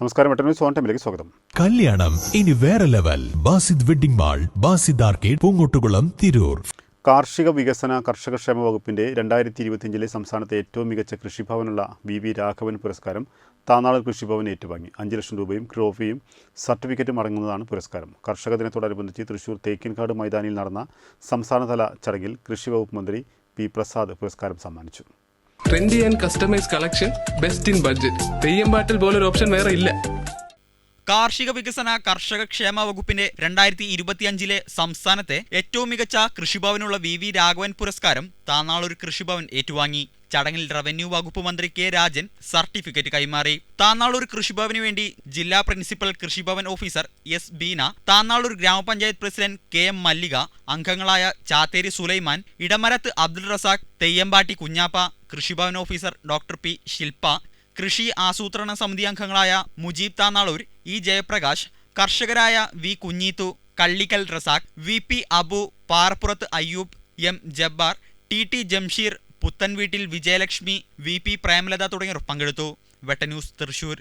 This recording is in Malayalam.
നമസ്കാരം ടൈമിലേക്ക് സ്വാഗതം. കല്യാണം ഇനി വേറെ level. Basid wedding mall Basid arcade Poongottukulam Tirur. കാർഷിക വികസന കർഷക ക്ഷേമ വകുപ്പിന്റെ രണ്ടായിരത്തി ഇരുപത്തിയഞ്ചിലെ സംസ്ഥാനത്തെ ഏറ്റവും മികച്ച കൃഷിഭവനുള്ള വി വി രാഘവൻ പുരസ്കാരം താനാൾ കൃഷിഭവൻ ഏറ്റുവാങ്ങി. അഞ്ച് ലക്ഷം രൂപയും ട്രോഫിയും സർട്ടിഫിക്കറ്റും അടങ്ങുന്നതാണ് പുരസ്കാരം. കർഷക ദിനത്തോടനുബന്ധിച്ച് തൃശൂർ തേക്കിൻകാട് മൈതാനിയിൽ നടന്ന സംസ്ഥാനതല ചടങ്ങിൽ കൃഷി വകുപ്പ് മന്ത്രി പി പ്രസാദ് പുരസ്കാരം സമ്മാനിച്ചു. Trendy and customise collection best in budget Theyyampattil പോലൊരു ഓപ്ഷൻ വേറെ ഇല്ല. കാർഷിക വികസന കർഷക ക്ഷേമ വകുപ്പിന്റെ രണ്ടായിരത്തി ഇരുപത്തിയഞ്ചിലെ സംസ്ഥാനത്തെ ഏറ്റവും മികച്ച കൃഷിഭവനുള്ള വി വി രാഘവൻ പുരസ്കാരം താന്നാളൊരു കൃഷിഭവൻ ഏറ്റുവാങ്ങി. ചടങ്ങിൽ റവന്യൂ വകുപ്പ് മന്ത്രി കെ രാജൻ സർട്ടിഫിക്കറ്റ് കൈമാറി. താന്നാളൂർ കൃഷിഭവനു വേണ്ടി ജില്ലാ പ്രിൻസിപ്പൽ കൃഷിഭവൻ ഓഫീസർ എസ് ബീന താന്നാളൂർ ഗ്രാമപഞ്ചായത്ത് പ്രസിഡന്റ് കെ എം മല്ലിക അംഗങ്ങളായ ചാത്തേരി സുലൈമാൻ ഇടമരത്ത് അബ്ദുൾ റസാഖ് തെയ്യമ്പാട്ടി കുഞ്ഞാപ്പ കൃഷിഭവൻ ഓഫീസർ ഡോക്ടർ പി ശില്പ കൃഷി ആസൂത്രണ സമിതി അംഗങ്ങളായ Mujeeb Thannalur E Jayaprakash കർഷകരായ V Kunheethu Kallikkal Razak V P Abu Parappurath Ayyub M Jabbar T T Jamsheer Puthanveettil Vijayalakshmi V P Premalatha തുടങ്ങിയവർ പങ്കെടുത്തു. വെട്ടന്യൂസ് തൃശൂർ.